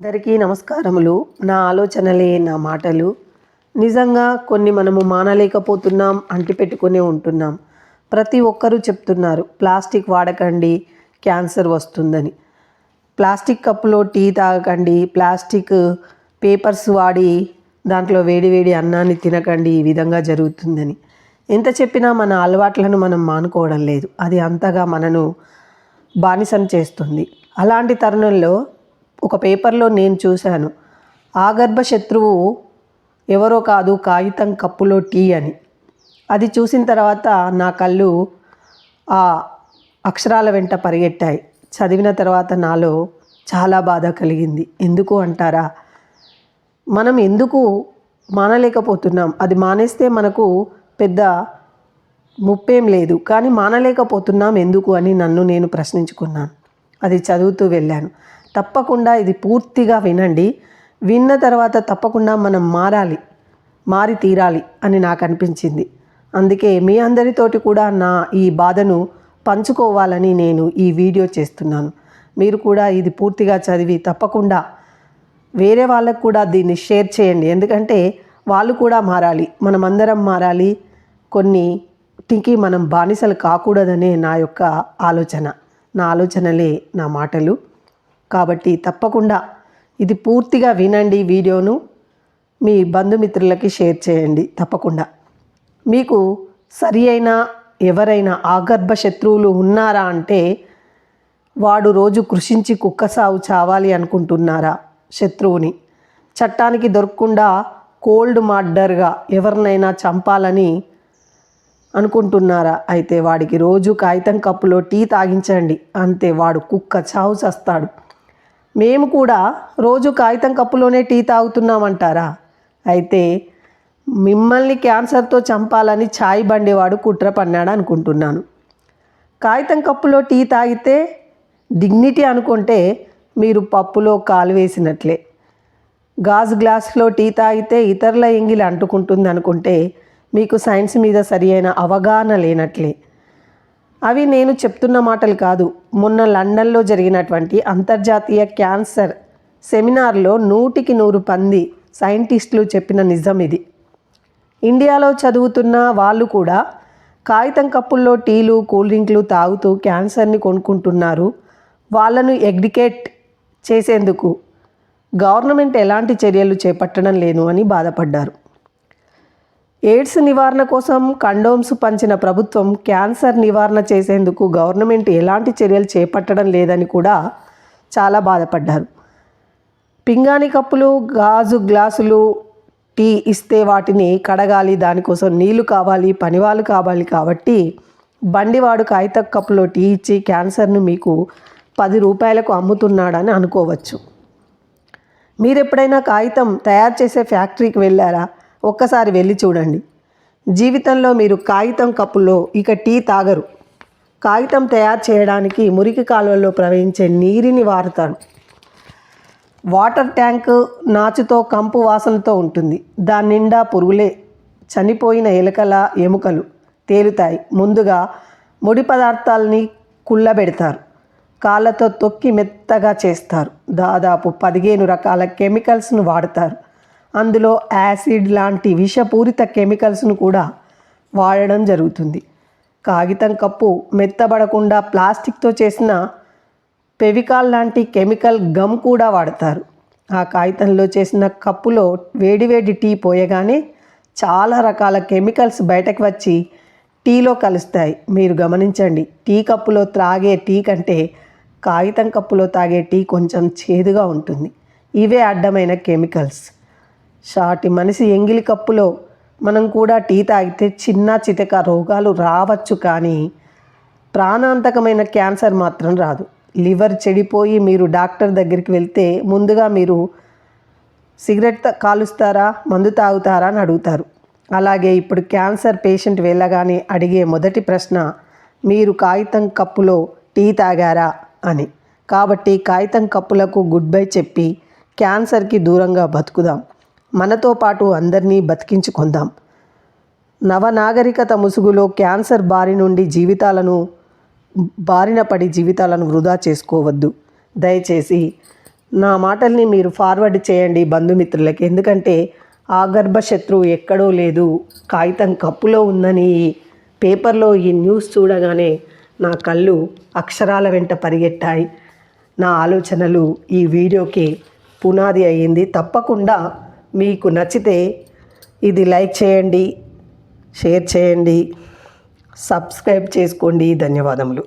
అందరికీ నమస్కారములు. నా ఆలోచనలే నా మాటలు. నిజంగా కొన్ని మనము మానలేకపోతున్నాం అంటిపెట్టుకునే ఉంటున్నాం. ప్రతి ఒక్కరూ చెప్తున్నారు ప్లాస్టిక్ వాడకండి క్యాన్సర్ వస్తుందని. ప్లాస్టిక్ కప్పులో టీ తాగకండి ప్లాస్టిక్ పేపర్స్ వాడి దాంట్లో వేడి వేడి అన్నాన్ని తినకండి ఈ విధంగా జరుగుతుందని. ఎంత చెప్పినా మన అలవాట్లను మనం మానుకోవడం లేదు. అది అంతగా మనను బానిసం చేస్తుంది. అలాంటి తరుణంలో ఒక పేపర్లో నేను చూశాను. ఆగర్భ శత్రువు ఎవరో కాదు కాగితం కప్పులో టీ అని. అది చూసిన తర్వాత నా కళ్ళు ఆ అక్షరాల వెంట పరిగెట్టాయి. చదివిన తర్వాత నాలో చాలా బాధ కలిగింది. ఎందుకు అంటారా? మనం ఎందుకు మానలేకపోతున్నాం? అది మానేస్తే మనకు పెద్ద ముప్పేం లేదు. కానీ మానలేకపోతున్నాం ఎందుకు అని నన్ను నేను ప్రశ్నించుకున్నాను. అది చదువుతూ వెళ్ళాను. తప్పకుండా ఇది పూర్తిగా వినండి. విన్న తర్వాత తప్పకుండా మనం మారాలి మారి తీరాలి అని నాకు అనిపించింది. అందుకే మీ అందరితోటి కూడా నా ఈ బాధను పంచుకోవాలని నేను ఈ వీడియో చేస్తున్నాను. మీరు కూడా ఇది పూర్తిగా చదివి తప్పకుండా వేరే వాళ్ళకు కూడా దీన్ని షేర్ చేయండి. ఎందుకంటే వాళ్ళు కూడా మారాలి మనమందరం మారాలి. కొన్ని టికి మనం బానిసలు కాకూడదనే నా యొక్క ఆలోచన నా ఆలోచనలే నా మాటలు. కాబట్టి తప్పకుండా ఇది పూర్తిగా వినండి వీడియోను. మీ బంధుమిత్రులకి షేర్ చేయండి తప్పకుండా. మీకు సరి అయిన ఎవరైనా ఆగర్భ శత్రువులు ఉన్నారా అంటే వాడు రోజు కృషించి కుక్క సాగు చావాలి అనుకుంటున్నారా శత్రువుని? చట్టానికి దొరకకుండా కోల్డ్ మార్డర్గా ఎవరినైనా చంపాలని అనుకుంటున్నారా? అయితే వాడికి రోజు కాగితం కప్పులో టీ తాగించండి. అంతే వాడు కుక్క చావు చస్తాడు. మేము కూడా రోజు కాగితం కప్పులోనే టీ తాగుతున్నామంటారా? అయితే మిమ్మల్ని క్యాన్సర్తో చంపాలని ఛాయ్ బండేవాడు కుట్ర పన్నాడు అనుకుంటున్నాను. కాగితం కప్పులో టీ తాగితే డిగ్నిటీ అనుకుంటే మీరు పప్పులో కాలు వేసినట్లే. గాజు గ్లాసులో టీ తాగితే ఇతరుల ఎంగిలి అంటుకుంటుంది అనుకుంటే మీకు సైన్స్ మీద సరి అయిన అవగాహన లేనట్లే. అవి నేను చెప్తున్న మాటలు కాదు. మొన్న లండన్లో జరిగినటువంటి అంతర్జాతీయ క్యాన్సర్ సెమినార్లో నూటికి నూరు పంది సైంటిస్టులు చెప్పిన నిజం ఇది. ఇండియాలో చదువుతున్న వాళ్ళు కూడా కాగితం కప్పుల్లో టీలు కూల్ డ్రింక్లు తాగుతూ క్యాన్సర్ని కొనుక్కుంటున్నారు. వాళ్ళను ఎగ్డికేట్ చేసేందుకు గవర్నమెంట్ ఎలాంటి చర్యలు చేపట్టడం లేను అని బాధపడ్డారు. ఎయిడ్స్ నివారణ కోసం కండోమ్స్ పంచిన ప్రభుత్వం క్యాన్సర్ నివారణ చేసేందుకు గవర్నమెంట్ ఎలాంటి చర్యలు చేపట్టడం లేదని కూడా చాలా బాధపడ్డారు. పింగాణి కప్పులు గాజు గ్లాసులు టీ ఇస్తే వాటిని కడగాలి దానికోసం నీళ్ళు కావాలి పనివాళ్ళు కావాలి కాబట్టి బండివాడు కాగిత కప్పులో టీ ఇచ్చి క్యాన్సర్ను మీకు పది రూపాయలకు అమ్ముతున్నాడని అనుకోవచ్చు. మీరు ఎప్పుడైనా కాగితం తయారు చేసే ఫ్యాక్టరీకి వెళ్ళారా? ఒక్కసారి వెళ్ళి చూడండి. జీవితంలో మీరు కాగితం కప్పులో ఇక టీ తాగరు. కాగితం తయారు చేయడానికి మురికి కాలువల్లో ప్రవహించే నీరుని వారుతారు వాటర్ ట్యాంక్ నాచుతో కంపు వాసనతో ఉంటుంది. దాని నిండా పురుగులే చనిపోయిన ఎలుకల ఎముకలు తేలుతాయి. ముందుగా ముడి పదార్థాలని కుళ్ళబెడతారు. కాళ్ళతో తొక్కి మెత్తగా చేస్తారు. దాదాపు పదిహేను రకాల కెమికల్స్ను వాడతారు. అందులో యాసిడ్ లాంటి విషపూరిత కెమికల్స్ను కూడా వాడడం జరుగుతుంది. కాగితం కప్పు మెత్తబడకుండా ప్లాస్టిక్తో చేసిన పెవికాల్ లాంటి కెమికల్ గమ్ కూడా వాడతారు. ఆ కాగితంలో చేసిన కప్పులో వేడివేడి టీ పోయగానే చాలా రకాల కెమికల్స్ బయటకు వచ్చి టీలో కలుస్తాయి. మీరు గమనించండి టీ కప్పులో త్రాగే టీ కంటే కాగితం కప్పులో తాగే టీ కొంచెం చేదుగా ఉంటుంది. ఇవే అడ్డమైన కెమికల్స్. షాటి మనిషి ఎంగిలి కప్పులో మనం కూడా టీ తాగితే చిన్న చితక రోగాలు రావచ్చు కానీ ప్రాణాంతకమైన క్యాన్సర్ మాత్రం రాదు. లివర్ చెడిపోయి మీరు డాక్టర్ దగ్గరికి వెళ్తే ముందుగా మీరు సిగరెట్ కాలుస్తారా మందు తాగుతారా అని అడుగుతారు. అలాగే ఇప్పుడు క్యాన్సర్ పేషెంట్ వెళ్ళగానే అడిగే మొదటి ప్రశ్న మీరు కాగితం కప్పులో టీ తాగారా అని. కాబట్టి కాగితం కప్పులకు గుడ్ బై చెప్పి క్యాన్సర్కి దూరంగా బతుకుదాం. మనతో పాటు అందరినీ బతికించుకుందాం. నవనాగరికత ముసుగులో క్యాన్సర్ బారి నుండి జీవితాలను బారిన పడి జీవితాలను వృధా చేసుకోవద్దు. దయచేసి నా మాటల్ని మీరు ఫార్వర్డ్ చేయండి బంధుమిత్రులకి. ఎందుకంటే ఆ గర్భశత్రువు ఎక్కడో లేదు. కాగితం కప్పులో ఉందని పేపర్లో ఈ న్యూస్ చూడగానే నా కళ్ళు అక్షరాల వెంట పరిగెట్టాయి నా ఆలోచనలు ఈ వీడియోకి పునాది అయ్యింది. తప్పకుండా మీకు నచ్చితే ఇది లైక్ చేయండి షేర్ చేయండి సబ్స్క్రైబ్ చేసుకోండి. ధన్యవాదములు.